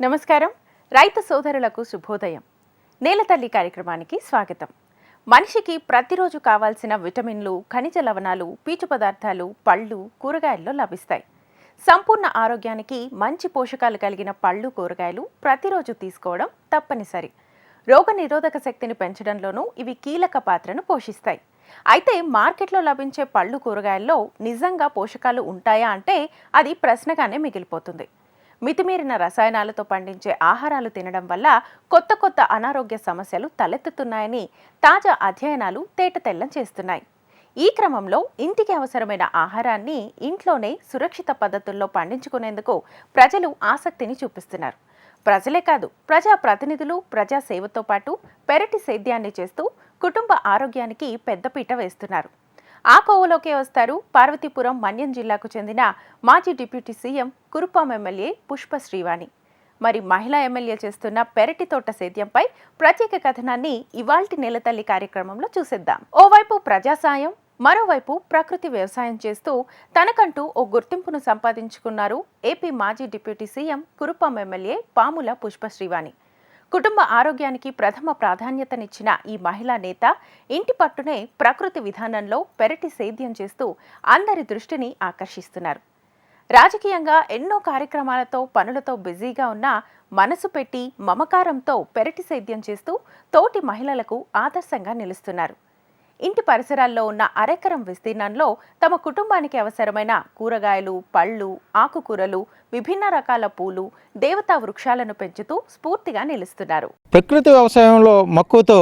నమస్కారం. రైతు సోదరులకు శుభోదయం. నేలతల్లి కార్యక్రమానికి స్వాగతం. మనిషికి ప్రతిరోజు కావాల్సిన విటమిన్లు ఖనిజ లవణాలు పీచు పదార్థాలు పళ్ళు కూరగాయల్లో లభిస్తాయి. సంపూర్ణ ఆరోగ్యానికి మంచి పోషకాలు కలిగిన పళ్ళు కూరగాయలు ప్రతిరోజు తీసుకోవడం తప్పనిసరి. రోగ నిరోధక శక్తిని పెంచడంలోనూ ఇవి కీలక పాత్రను పోషిస్తాయి. అయితే మార్కెట్లో లభించే పళ్ళు కూరగాయల్లో నిజంగా పోషకాలు ఉంటాయా అంటే అది ప్రశ్నగానే మిగిలిపోతుంది. మితిమీరిన రసాయనాలతో పండించే ఆహారాలు తినడం వల్ల కొత్త కొత్త అనారోగ్య సమస్యలు తలెత్తుతున్నాయని తాజా అధ్యయనాలు తేటతెల్లం చేస్తున్నాయి. ఈ క్రమంలో ఇంటికి అవసరమైన ఆహారాన్ని ఇంట్లోనే సురక్షిత పద్ధతుల్లో పండించుకునేందుకు ప్రజలు ఆసక్తిని చూపిస్తున్నారు. ప్రజలే కాదు ప్రజా ప్రతినిధులు ప్రజా సేవతో పాటు పెరటి సేద్యాన్ని చేస్తూ కుటుంబ ఆరోగ్యానికి పెద్దపీట వేస్తున్నారు. ఆ కోవలోకే వస్తారు పార్వతీపురం మన్యం జిల్లాకు చెందిన మాజీ deputy CM Kurupam MLA Pushpa Srivani. మరి మహిళా ఎమ్మెల్యే చేస్తున్న పెరటి తోట సేద్యంపై ప్రత్యేక కథనాన్ని ఇవాల్టి నెలతల్లి కార్యక్రమంలో చూసేద్దాం. ఓవైపు ప్రజాసాయం మరోవైపు ప్రకృతి వ్యవసాయం చేస్తూ తనకంటూ ఓ గుర్తింపును సంపాదించుకున్నారు ఏపీ మాజీ deputy CM Kurupam MLA Pamula Pushpa Srivani. కుటుంబ ఆరోగ్యానికి ప్రథమ ప్రాధాన్యతనిచ్చిన ఈ మహిళా నేత ఇంటి పట్టునే ప్రకృతి విధానంలో పెరటి సేద్యం చేస్తూ అందరి దృష్టిని ఆకర్షిస్తున్నారు. రాజకీయంగా ఎన్నో కార్యక్రమాలతో పనులతో బిజీగా ఉన్న మనసు పెట్టి మమకారంతో పెరటి సేద్యం చేస్తూ తోటి మహిళలకు ఆదర్శంగా నిలుస్తున్నారు. ఇంటి పరిసరాల్లో ఉన్న అరెకరం విస్తీర్ణంలో తమ కుటుంబానికి అవసరమైన కూరగాయలు పళ్ళు ఆకుకూరలు విభిన్న రకాల పూలు దేవతా వృక్షాలను పెంచుతూ స్ఫూర్తిగా నిలుస్తున్నారు. ప్రకృతి వ్యవసాయంలో మక్కువతో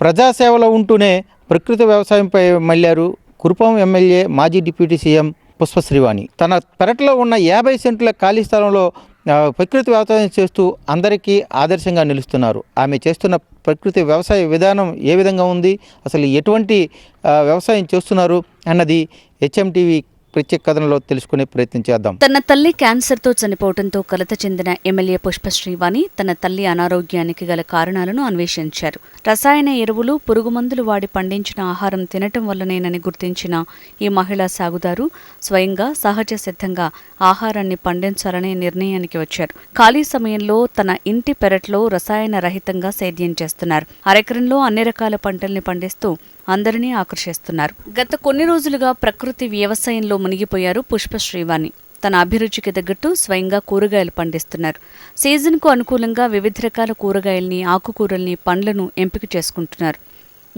ప్రజాసేవలో ఉంటూనే ప్రకృతి వ్యవసాయంపై మళ్ళారు కురుపం ఎమ్మెల్యే మాజీ డిప్యూటీ సీఎం పుష్ప శ్రీవాణి తన పెరట్లో ఉన్న యాభై సెంట్ల ఖాళీ స్థలంలో ప్రకృతి వ్యవసాయం చేస్తూ అందరికీ ఆదర్శంగా నిలుస్తున్నారు. ఆమె చేస్తున్న ప్రకృతి వ్యవసాయ విధానం ఏ విధంగా ఉంది? అసలు ఎటువంటి వ్యవసాయం చేస్తున్నారు? అన్నది హెచ్ఎంటీవీ ప్రత్యేక కథనంలో తెలుసుకునే ప్రయత్నం చేద్దాం. తన తల్లి క్యాన్సర్తో చనిపోవడంతో కలత చెందిన ఎమ్మెల్యే పుష్ప శ్రీవాణి తన తల్లి అనారోగ్యానికి గల కారణాలను అన్వేషించారు. రసాయన ఎరువులు పురుగుమందులు వాడి పండించిన ఆహారం తినటం వల్లనేనని గుర్తించిన ఈ మహిళా సాగుదారు స్వయంగా సహజ సిద్ధంగా ఆహారాన్ని పండించాలనే నిర్ణయానికి వచ్చారు. ఖాళీ సమయంలో తన ఇంటి పెరట్లో రసాయన రహితంగా సేద్యం చేస్తున్నారు. అరెకరంలో అన్ని రకాల పంటల్ని పండిస్తూ అందరినీ ఆకర్షిస్తున్నారు. గత కొన్ని రోజులుగా ప్రకృతి వ్యవసాయంలో మునిగిపోయారు పుష్ప శ్రీవాణి. తన అభిరుచికి తగ్గట్టు స్వయంగా కూరగాయలు పండిస్తున్నారు. సీజన్కు అనుకూలంగా వివిధ రకాల కూరగాయల్ని ఆకుకూరల్ని పండ్లను ఎంపిక చేసుకుంటున్నారు.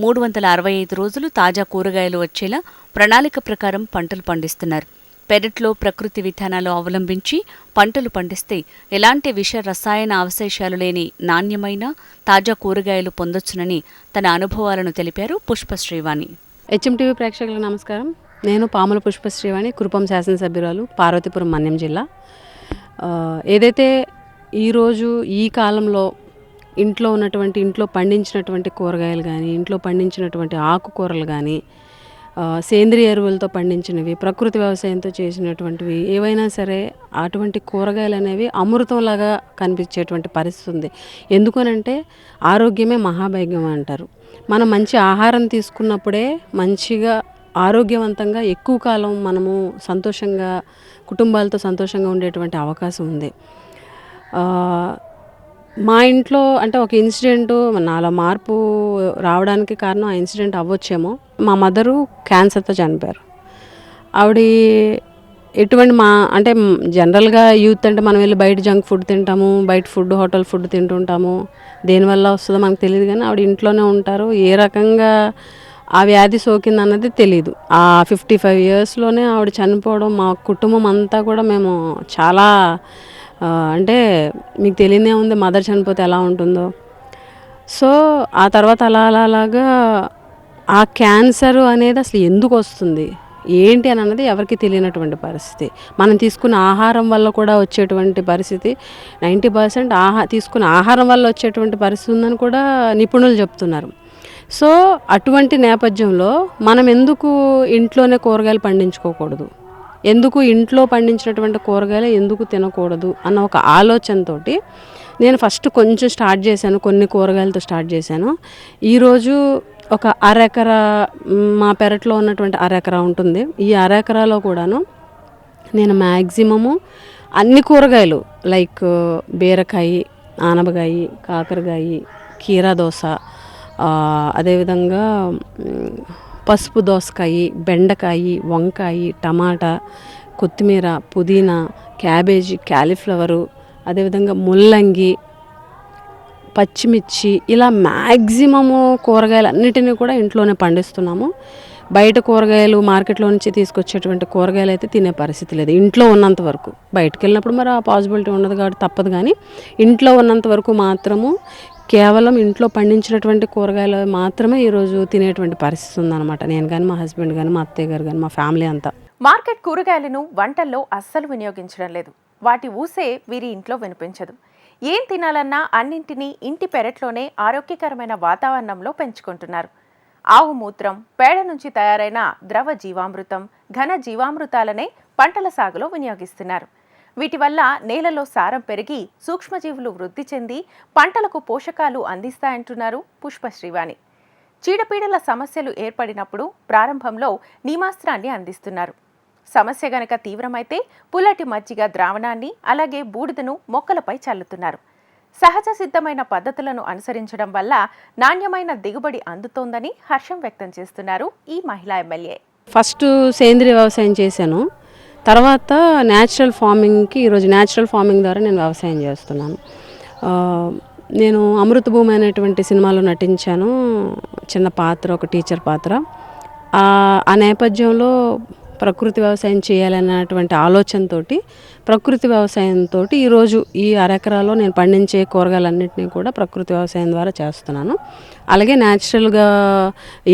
మూడు వందల అరవై ఐదు రోజులు తాజా కూరగాయలు వచ్చేలా ప్రణాళిక ప్రకారం పంటలు పండిస్తున్నారు. పెరట్లో ప్రకృతి విధానాలు అవలంబించి పంటలు పండిస్తే ఎలాంటి విష రసాయన అవశేషాలు లేని నాణ్యమైన తాజా కూరగాయలు పొందొచ్చునని తన అనుభవాలను తెలిపారు పుష్ప శ్రీవాణి హెచ్ఎంటీవీ ప్రేక్షకులకు నమస్కారం. నేను పాముల పుష్పశ్రీవాణి కురుపం శాసనసభ్యురాలు పార్వతీపురం మన్యం జిల్లా. ఏదైతే ఈరోజు ఈ కాలంలో ఇంట్లో ఉన్నటువంటి ఇంట్లో పండించినటువంటి కూరగాయలు కానీ ఇంట్లో పండించినటువంటి ఆకుకూరలు కానీ సేంద్రియ ఎరువులతో పండించినవి ప్రకృతి వ్యవసాయంతో చేసినటువంటివి ఏవైనా సరే అటువంటి కూరగాయలు అనేవి అమృతంలాగా కనిపించేటువంటి పరిస్థితి ఉంది. ఎందుకనంటే ఆరోగ్యమే మహాభాగ్యం అంటారు. మనం మంచి ఆహారం తీసుకున్నప్పుడే మంచిగా ఆరోగ్యవంతంగా ఎక్కువ కాలం మనము సంతోషంగా కుటుంబాలతో సంతోషంగా ఉండేటువంటి అవకాశం ఉంది. మా ఇంట్లో అంటే ఒక ఇన్సిడెంట్ నాలో మార్పు రావడానికి కారణం ఆ ఇన్సిడెంట్ అవ్వచ్చేమో. మా మదరు క్యాన్సర్తో చనిపోయారు. ఆవిడ ఎటువంటి మా అంటే జనరల్గా యూత్ అంటే మనం వెళ్ళి బయట జంక్ ఫుడ్ తింటాము బయట ఫుడ్ హోటల్ ఫుడ్ తింటుంటాము. దేనివల్ల వస్తుందో మనకు తెలియదు కానీ ఆవిడ ఇంట్లోనే ఉంటారు. ఏ రకంగా ఆ వ్యాధి సోకింది అన్నది తెలియదు ఆ ఫిఫ్టీ ఫైవ్ ఇయర్స్లోనే ఆవిడ చనిపోవడం మా కుటుంబం అంతా కూడా మేము చాలా అంటే మీకు తెలియదే ఉంది మదర్ చనిపోతే ఎలా ఉంటుందో. సో ఆ తర్వాత అలా అలా అలాగా ఆ క్యాన్సర్ అనేది అసలు ఎందుకు వస్తుంది? ఏంటి అని అన్నది ఎవరికి తెలియనటువంటి పరిస్థితి. మనం తీసుకున్న ఆహారం వల్ల కూడా వచ్చేటువంటి పరిస్థితి. నైంటీ పర్సెంట్ ఆహా తీసుకున్న ఆహారం వల్ల వచ్చేటువంటి పరిస్థితి ఉందని కూడా నిపుణులు చెప్తున్నారు. సో అటువంటి నేపథ్యంలో మనం ఎందుకు ఇంట్లోనే కూరగాయలు పండించుకోకూడదు? ఎందుకు ఇంట్లో పండించినటువంటి కూరగాయలు ఎందుకు తినకూడదు అన్న ఒక ఆలోచనతోటి నేను ఫస్ట్ కొంచెం స్టార్ట్ చేశాను కొన్ని కూరగాయలతో స్టార్ట్ చేశాను. ఈరోజు ఒక అరెకరా మా పెరట్లో ఉన్నటువంటి అరెకరా ఉంటుంది. ఈ అరెకరాలో కూడాను నేను మ్యాక్సిమము అన్ని కూరగాయలు లైక్ బీరకాయ ఆనపకాయ కాకరకాయ కీరా దోస అదేవిధంగా పసుపు దోసకాయ బెండకాయ వంకాయ టమాటా కొత్తిమీర పుదీనా క్యాబేజీ క్యాలీఫ్లవరు అదేవిధంగా ముల్లంగి పచ్చిమిర్చి ఇలా మ్యాక్సిమము కూరగాయలు అన్నిటినీ కూడా ఇంట్లోనే పండిస్తున్నాము. బయట కూరగాయలు మార్కెట్లో నుంచి తీసుకొచ్చేటువంటి కూరగాయలు అయితే తినే పరిస్థితి లేదు. ఇంట్లో ఉన్నంత వరకు. బయటకు వెళ్ళినప్పుడు మరి ఆ పాసిబిలిటీ ఉండదు కాబట్టి తప్పదు కానీ ఇంట్లో ఉన్నంత వరకు మాత్రము కేవలం ఇంట్లో పండించినటువంటి కూరగాయలు మాత్రమే ఈరోజు తినేటువంటి పరిస్థితి ఉందన్నమాట. నేను కానీ మా హస్బెండ్ కానీ మా అత్తయ్య గారు కానీ మా ఫ్యామిలీ అంతా. మార్కెట్ కూరగాయలను వంటల్లో అస్సలు వినియోగించడం లేదు. వాటి ఊసే వీరి ఇంట్లో వినిపించదు. ఏం తినాలన్నా అన్నింటినీ ఇంటి పెరట్లోనే ఆరోగ్యకరమైన వాతావరణంలో పెంచుకుంటున్నారు. ఆవు మూత్రం పేడ నుంచి తయారైన ద్రవ జీవామృతం ఘన జీవామృతాలనే పంటల సాగులో వినియోగిస్తున్నారు. వీటి వల్ల నేలలో సారం పెరిగి సూక్ష్మజీవులు వృద్ధి చెంది పంటలకు పోషకాలు అందిస్తాయంటున్నారు పుష్ప శ్రీవాణి. చీడపీడల సమస్యలు ఏర్పడినప్పుడు ప్రారంభంలో నీమాస్త్రాన్ని అందిస్తున్నారు. సమస్య గనక తీవ్రమైతే పుల్లటి మజ్జిగ ద్రావణాన్ని అలాగే బూడిదను మొక్కలపై చల్లుతున్నారు. సహజ సిద్ధమైన పద్ధతులను అనుసరించడం వల్ల నాణ్యమైన దిగుబడి అందుతోందని హర్షం వ్యక్తం చేస్తున్నారు ఈ మహిళా ఎమ్మెల్యే. ఫస్ట్ సేంద్రియ వ్యవసాయం చేశాను. తర్వాత న్యాచురల్ ఫార్మింగ్కి ఈరోజు న్యాచురల్ ఫార్మింగ్ ద్వారా నేను వ్యవసాయం చేస్తున్నాను. నేను అమృత భూమి అనేటువంటి సినిమాలో నటించాను చిన్న పాత్ర ఒక టీచర్ పాత్ర. ఆ నేపథ్యంలో ప్రకృతి వ్యవసాయం చేయాలన్నటువంటి ఆలోచనతోటి ప్రకృతి వ్యవసాయంతో ఈరోజు ఈ అరెకరాలో నేను పండించే కూరగాయలన్నింటినీ కూడా ప్రకృతి వ్యవసాయం ద్వారా చేస్తున్నాను. అలాగే న్యాచురల్గా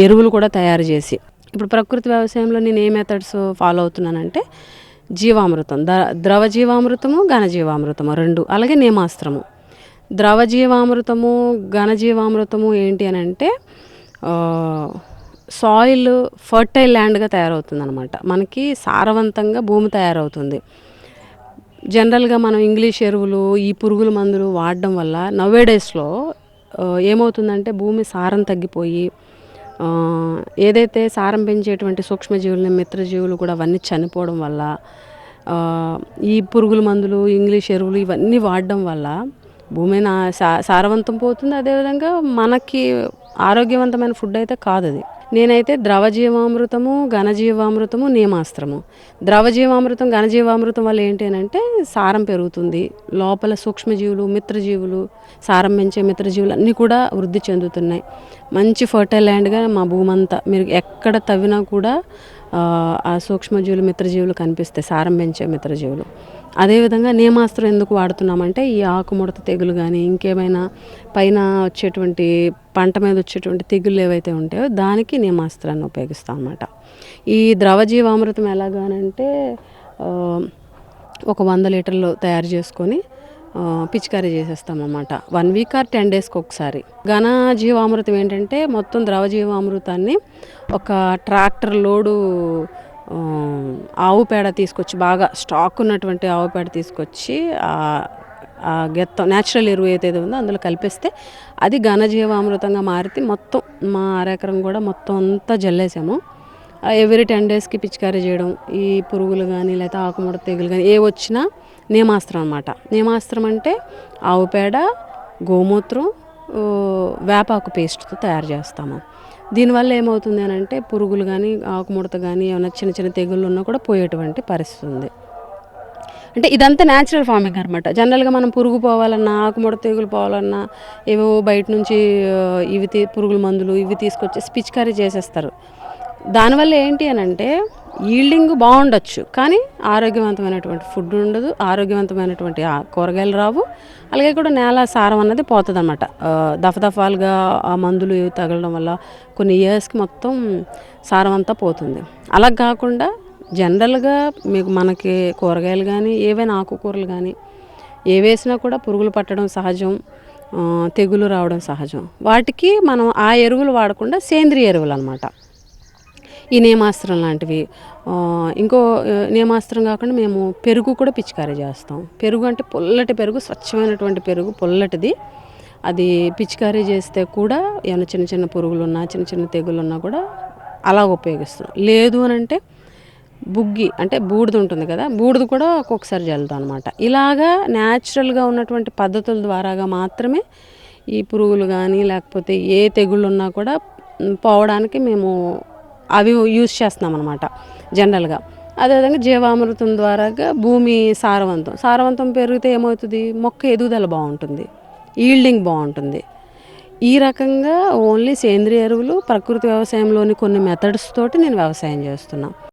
ఎరువులు కూడా తయారు చేసి ఇప్పుడు ప్రకృతి వ్యవసాయంలో నేను ఏ మెథడ్స్ ఫాలో అవుతున్నానంటే జీవామృతం ద ద్రవ జీవామృతము ఘనజీవామృతము రెండు అలాగే నేమాస్త్రము. ద్రవ జీవామృతము ఘనజీవామృతము ఏంటి అని అంటే సాయిల్ ఫర్టైల్ ల్యాండ్గా తయారవుతుంది అనమాట మనకి సారవంతంగా భూమి తయారవుతుంది. జనరల్గా మనం ఇంగ్లీష్ ఎరువులు ఈ పురుగుల మందులు వాడడం వల్ల నవ్వే డేస్లో ఏమవుతుందంటే భూమి సారం తగ్గిపోయి ఏదైతే సారం పెంచేటువంటి సూక్ష్మజీవులని మిత్రజీవులు కూడా అవన్నీ చనిపోవడం వల్ల ఈ పురుగుల మందులు ఇంగ్లీష్ ఎరువులు ఇవన్నీ వాడడం వల్ల భూమి నా సా సారవంతం పోతుంది. అదేవిధంగా మనకి ఆరోగ్యవంతమైన ఫుడ్ అయితే కాదు అది నేనైతే ద్రవ జీవామృతము ఘనజీవామృతము నియమాస్త్రము ద్రవ జీవామృతం ఘనజీవామృతం వల్ల ఏంటి అని అంటే సారం పెరుగుతుంది. లోపల సూక్ష్మజీవులు మిత్రజీవులు సారం పెంచే మిత్రజీవులు అన్నీ కూడా వృద్ధి చెందుతున్నాయి. మంచి ఫర్టైల్ ల్యాండ్గా మా భూమంతా మీరు ఎక్కడ తవ్వినా కూడా ఆ, సూక్ష్మజీవులు మిత్రజీవులు కనిపిస్తాయి సారం పెంచే మిత్రజీవులు అదేవిధంగా నియమాస్త్రం ఎందుకు వాడుతున్నామంటే ఈ ఆకుముడత తెగులు కానీ ఇంకేమైనా పైన వచ్చేటువంటి పంట మీద వచ్చేటువంటి తెగుళ్ళు ఏవైతే ఉంటాయో దానికి నియమాస్త్రాన్ని ఉపయోగిస్తాం అనమాట ఈ ద్రవ జీవామృతం ఎలాగానంటే ఒక వంద లీటర్లు తయారు చేసుకొని పిచికారీ చేసేస్తామన్నమాట. వన్ వీక్ ఆర్ టెన్ డేస్కి ఒకసారి. ఘన జీవామృతం ఏంటంటే మొత్తం ద్రవ జీవామృతాన్ని ఒక ట్రాక్టర్ లోడు ఆవు పేడ తీసుకొచ్చి బాగా స్టాక్ ఉన్నటువంటి ఆవు పేడ తీసుకొచ్చి ఆ గెత్తం న్యాచురల్ ఎరువు ఏదైతే ఉందో అందులో కలిపేస్తే అది ఘనజీవామృతంగా మారితే మొత్తం మా అరెకరం కూడా మొత్తం అంతా జల్లేసాము. ఎవ్రీ టెన్ డేస్కి పిచికారీ చేయడం ఈ పురుగులు కానీ లేకపోతే ఆకుముడత తెగులు కానీ ఏ వచ్చినా నేమాస్త్రం అనమాట నేమాస్త్రం అంటే ఆవు పేడ గోమూత్రం వేపాకు పేస్ట్తో తయారు చేస్తాము. దీనివల్ల ఏమవుతుంది అని అంటే పురుగులు కానీ ఆకుముడత కానీ ఏమైనా చిన్న చిన్న తెగుళ్ళు ఉన్నా కూడా పోయేటువంటి పరిస్థితి ఉంది. అంటే ఇదంతా న్యాచురల్ ఫార్మింగ్ అనమాట జనరల్గా మనం పురుగు పోవాలన్నా ఆకుముడ తెగులు పోవాలన్నా ఏవో బయట నుంచి ఇవి తీ పురుగుల మందులు ఇవి తీసుకొచ్చి పిచికారీ చేసేస్తారు. దానివల్ల ఏంటి అని అంటే ఈల్డింగ్ బాగుండొచ్చు కానీ ఆరోగ్యవంతమైనటువంటి ఫుడ్ ఉండదు ఆరోగ్యవంతమైనటువంటి కూరగాయలు రావు. అలాగే కూడా నేల సారం అన్నది పోతుంది అనమాట దఫదఫాలుగా ఆ మందులు ఇవి తగలడం వల్ల కొన్ని ఇయర్స్కి మొత్తం సారం అంతా పోతుంది. అలా కాకుండా జనరల్గా మీకు మనకి కూరగాయలు కానీ ఏవైనా ఆకుకూరలు కానీ ఏ వేసినా కూడా పురుగులు పట్టడం సహజం తెగులు రావడం సహజం. వాటికి మనం ఆ ఎరువులు వాడకుండా సేంద్రియ ఎరువులు అనమాట ఈ నేమాస్త్రం లాంటివి. ఇంకో నేమాస్త్రం కాకుండా మేము పెరుగు కూడా పిచికారీ చేస్తాం. పెరుగు అంటే పుల్లటి పెరుగు స్వచ్ఛమైనటువంటి పెరుగు పుల్లటిది. అది పిచికారీ చేస్తే కూడా ఏమైనా చిన్న చిన్న పురుగులు ఉన్నా చిన్న చిన్న తెగులు ఉన్నా కూడా అలా ఉపయోగిస్తాం లేదు అని అంటే బుగ్గి అంటే బూడిద ఉంటుంది కదా బూడిద కూడా ఒక్కొక్కసారి జల్లుతాం అనమాట ఇలాగా న్యాచురల్గా ఉన్నటువంటి పద్ధతుల ద్వారాగా మాత్రమే ఈ పురుగులు కానీ లేకపోతే ఏ తెగుళ్ళు ఉన్నా కూడా పోవడానికి మేము అవి యూజ్ చేస్తున్నాం అనమాట జనరల్గా. అదేవిధంగా జీవామృతం ద్వారాగా భూమి సారవంతం. సారవంతం పెరిగితే ఏమవుతుంది? మొక్క ఎదుగుదల బాగుంటుంది ఈల్డింగ్ బాగుంటుంది. ఈ రకంగా ఓన్లీ సేంద్రియ ఎరువులు ప్రకృతి వ్యవసాయంలోని కొన్ని మెథడ్స్ తోటి నేను వ్యవసాయం చేస్తున్నాను